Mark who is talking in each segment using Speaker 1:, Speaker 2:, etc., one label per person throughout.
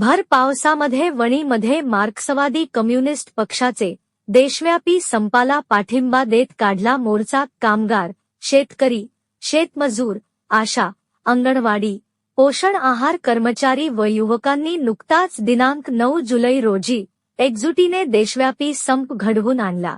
Speaker 1: भर पावसामध्ये वणीमध्ये मार्क्सवादी कम्युनिस्ट पक्षाचे देशव्यापी संपाला पाठिंबा देत काढला मोर्चा कामगार शेतकरी शेतमजूर आशा अंगणवाडी पोषण आहार कर्मचारी व युवकांनी नुकताच दिनांक नऊ जुलै रोजी एकजुटीने देशव्यापी संप घडवून आणला.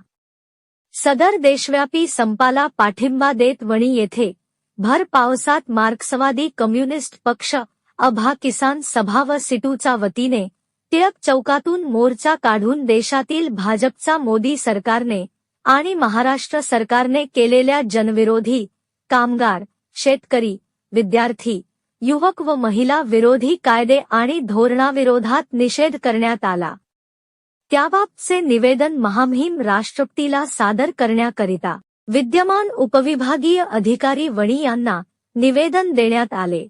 Speaker 1: सदर देशव्यापी संपाला पाठिंबा देत वणी येथे भर पावसात मार्क्सवादी कम्युनिस्ट पक्ष अभा किसान सभा व सिटूच्या वतीने टिळक चौकातून मोर्चा काढून देशातील भाजपचा मोदी सरकारने आणि महाराष्ट्र सरकारने केलेल्या जनविरोधी कामगार शेतकरी विद्यार्थी युवक व महिला विरोधी कायदे आणि धोरणाविरोधात निषेध करण्यात आला. त्याबाबतचे निवेदन महामहिम राष्ट्रपतीला सादर करण्याकरिता विद्यमान उपविभागीय अधिकारी वणी यांना निवेदन देण्यात आले.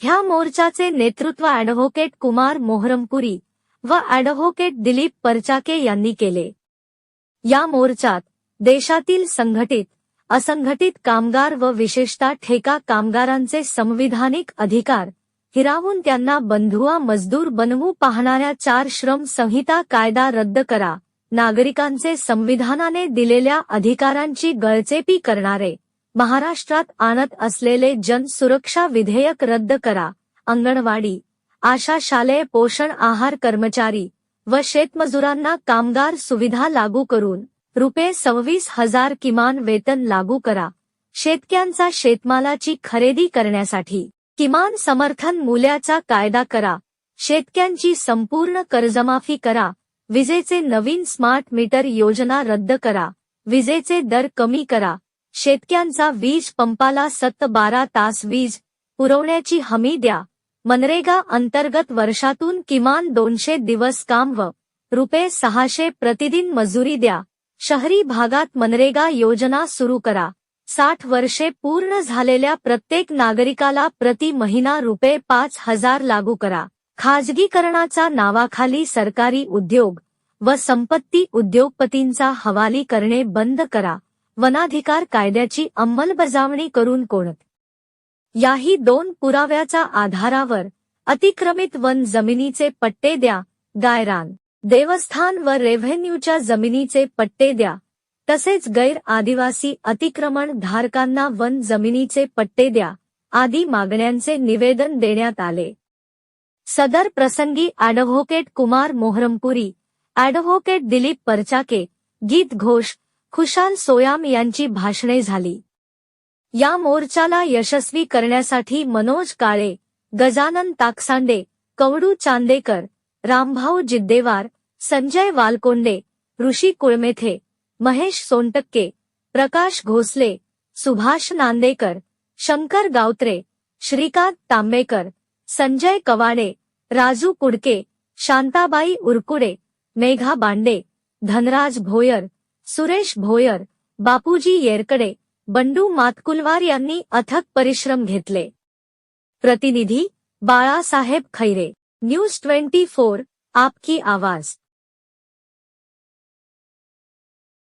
Speaker 1: ह्या मोर्चाचे नेतृत्व ॲडव्होकेट कुमार मोहरमपुरी व ऍडव्होकेट दिलीप परचाके यांनी केले. या मोर्चात देशातील संघटित असंघटित कामगार व विशेषतः ठेका कामगारांचे संविधानिक अधिकार हिरावून त्यांना बंधुआ मजदूर बनवू पाहणाऱ्या चार श्रम संहिता कायदा रद्द करा. नागरिकांचे संविधानाने दिलेल्या अधिकारांची गळचेपी करणारे महाराष्ट्रात आणत असलेले जन सुरक्षा विधेयक रद्द करा. अंगणवाडी आशा शालेय पोषण आहार कर्मचारी व शेतमजुरांना कामगार सुविधा लागू करून रुपये सव्वीस हजार किमान वेतन लागू करा. शेतक्यांचा शेतमालाची खरेदी करण्यासाठी किमान समर्थन मूल्याचा कायदा करा. शेतक्यांची संपूर्ण कर्जमाफी करा. विजेचे नवीन स्मार्ट मीटर योजना रद्द करा. विजेचे दर कमी करा. शेतक्यांचा वीज पंपाला सत्त बारा तास वीज पुरवण्याची हमी द्या. मनरेगा अंतर्गत वर्षातून किमान दोनशे दिवस काम व रुपये सहाशे प्रतिदिन मजुरी द्या. शहरी भागात मनरेगा योजना सुरू करा. साठ वर्षे पूर्ण झालेल्या प्रत्येक नागरिकाला प्रति महिना रुपये पाच हजार लागू करा. खाजगीकरणाचा नावाखाली सरकारी उद्योग व संपत्ती उद्योगपतींचा हवाली करणे बंद करा. वनाधिकार कायद्याची अंमलबजावणी करून कोणत याही दोन पुराव्याच्या आधारावर अतिक्रमित वन जमिनीचे पट्टे द्या गायरान. देवस्थान व रेव्हेन्यूच्या जमिनीचे पट्टे द्या. तसेच गैर आदिवासी अतिक्रमण धारकांना वन जमिनीचे पट्टे द्या आदी मागण्यांचे निवेदन देण्यात आले. सदर प्रसंगी ॲडव्होकेट कुमार मोहरमपुरी ॲडव्होकेट दिलीप परचाके गीत घोष खुशाल सोयाम यांची भाषणे झाली. या मोर्चाला यशस्वी करण्यासाठी मनोज काळे गजानन ताकसांडे कवडू चांदेकर रामभाऊ जिद्देवार संजय वालकोंडे ऋषी कुळमेथे महेश सोनटक्के प्रकाश घोसले सुभाष नांदेकर शंकर गावत्रे श्रीकांत तांबेकर संजय कवाडे राजू कुडके शांताबाई उरकुडे मेघा बांडे धनराज भोयर सुरेश भोयर बापूजी येरकडे बंडू मातकुलवार यांनी अथक परिश्रम घेतले. प्रतिनिधी Balasaheb Khaire news twenty four आपकी आवाज.